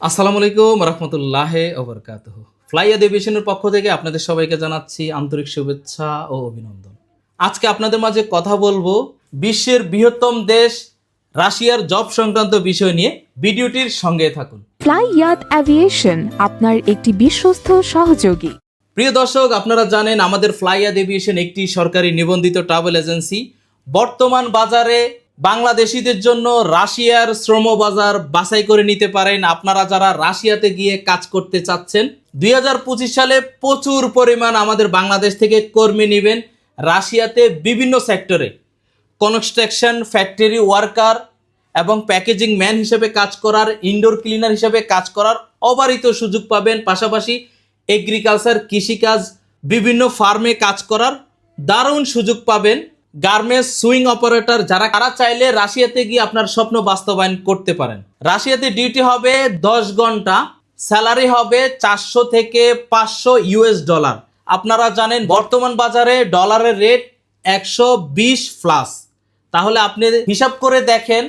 আসসালামু আলাইকুম রহমতুল্লাহ ওবরকাত ফ্লাইয়া এভিয়েশনের পক্ষ থেকে আপনাদের সবাইকে জানাচ্ছি আন্তরিক শুভেচ্ছা ও অভিনন্দন। আজকে আপনাদের মাঝে কথা বলব বিশ্বের বৃহত্তম দেশ রাশিয়ার জব সংক্রান্ত বিষয় নিয়ে। ভিডিওটির সঙ্গে থাকুন। ফ্লাই ইয়াত অ্যাভিয়েশন আপনার একটি বিশ্বস্ত সহযোগী। প্রিয় দর্শক আপনারা জানেন আমাদের ফ্লাইয়াদ এভিয়েশন একটি সরকারি নিবন্ধিত ট্রাভেল এজেন্সি। বর্তমান বাজারে বাংলাদেশিদের জন্য রাশিয়ার শ্রম বাজার বাছাই করে নিতে পারেন আপনারা যারা রাশিয়াতে গিয়ে কাজ করতে চাচ্ছেন। দুই হাজার পঁচিশ সালে প্রচুর পরিমাণ আমাদের বাংলাদেশ থেকে কর্মী নেবেন রাশিয়াতে বিভিন্ন সেক্টরে। কনস্ট্রাকশন, ফ্যাক্টরি, ওয়ার্কার এবং প্যাকেজিং ম্যান হিসেবে কাজ করার, ইনডোর ক্লিনার হিসেবে কাজ করার অবারিত সুযোগ পাবেন। পাশাপাশি এগ্রিকালচার, কৃষিকাজ, বিভিন্ন ফার্মে কাজ করার দারুণ সুযোগ পাবেন। গার্মেন্টস সুইং অপারেটর যারা কারা চাইলে রাশিয়াতে গিয়ে আপনার স্বপ্ন বাস্তবায়ন করতে পারেন। রাশিয়াতে ডিউটি হবে দশ ঘণ্টা স্যালারি হবে চারশো থেকে পাঁচশো ইউএস ডলার আপনারা জানেন, বর্তমান বাজারে ডলারের রেট একশো বিশ প্লাস তাহলে আপনি হিসাব করে দেখেন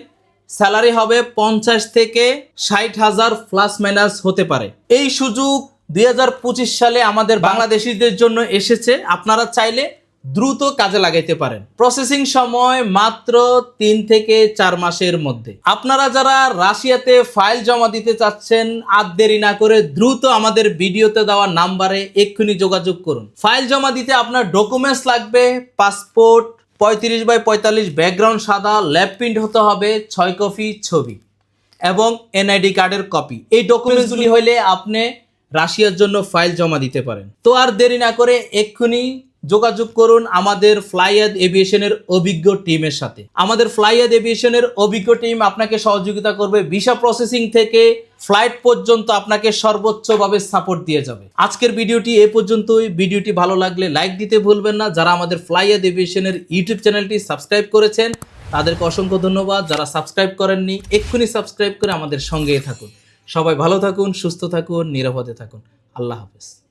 স্যালারি হবে পঞ্চাশ থেকে ষাট হাজার প্লাস মাইনাস হতে পারে। এই সুযোগ দুই হাজার পঁচিশ সালে আমাদের বাংলাদেশিদের জন্য এসেছে। আপনারা চাইলে দ্রুত কাজে লাগাইতে পারেন। প্রসেসিং সময় মাত্র তিন থেকে চার মাসের মধ্যে। আপনারা যারা রাশিয়াতে ফাইল জমা দিতে চাচ্ছেন, আর দেরি না করে দ্রুত আমাদের ভিডিওতে দেওয়া নাম্বারে এক্ষুনি যোগাযোগ করুন। ফাইল জমা দিতে আপনার ডকুমেন্টস লাগবে পাসপোর্ট পঁয়ত্রিশ বাই পঁয়তাল্লিশ ব্যাকগ্রাউন্ড সাদা ল্যাব প্রিন্ট হতে হবে, ছয় কপি ছবি এবং এনআইডি কার্ডের কপি এই ডকুমেন্টসগুলি হইলে আপনি রাশিয়ার জন্য ফাইল জমা দিতে পারেন। তো আর দেরি না করে এক্ষুনি যোগাযোগ করুন আমাদের ফ্লাইয়াদ এভিয়েশনের অভিজ্ঞ টিমের সাথে। আমাদের ফ্লাইয়াদ এভিয়েশনের অভিজ্ঞ টিম আপনাকে সহযোগিতা করবে, ভিসা প্রসেসিং থেকে ফ্লাইট পর্যন্ত আপনাকে সর্বোচ্চভাবে সাপোর্ট দিয়ে যাবে। আজকের ভিডিওটি এ পর্যন্তই। ভিডিওটি ভালো লাগলে লাইক দিতে ভুলবেন না। যারা আমাদের ফ্লাইয়াদ এভিয়েশনের ইউটিউব চ্যানেলটি সাবস্ক্রাইব করেছেন, তাদেরকে অসংখ্য ধন্যবাদ। যারা সাবস্ক্রাইব করেননি, এক্ষুনি সাবস্ক্রাইব করে আমাদের সঙ্গেই থাকুন। সবাই ভালো থাকুন, সুস্থ থাকুন, নিরাপদে থাকুন। আল্লাহ হাফেজ।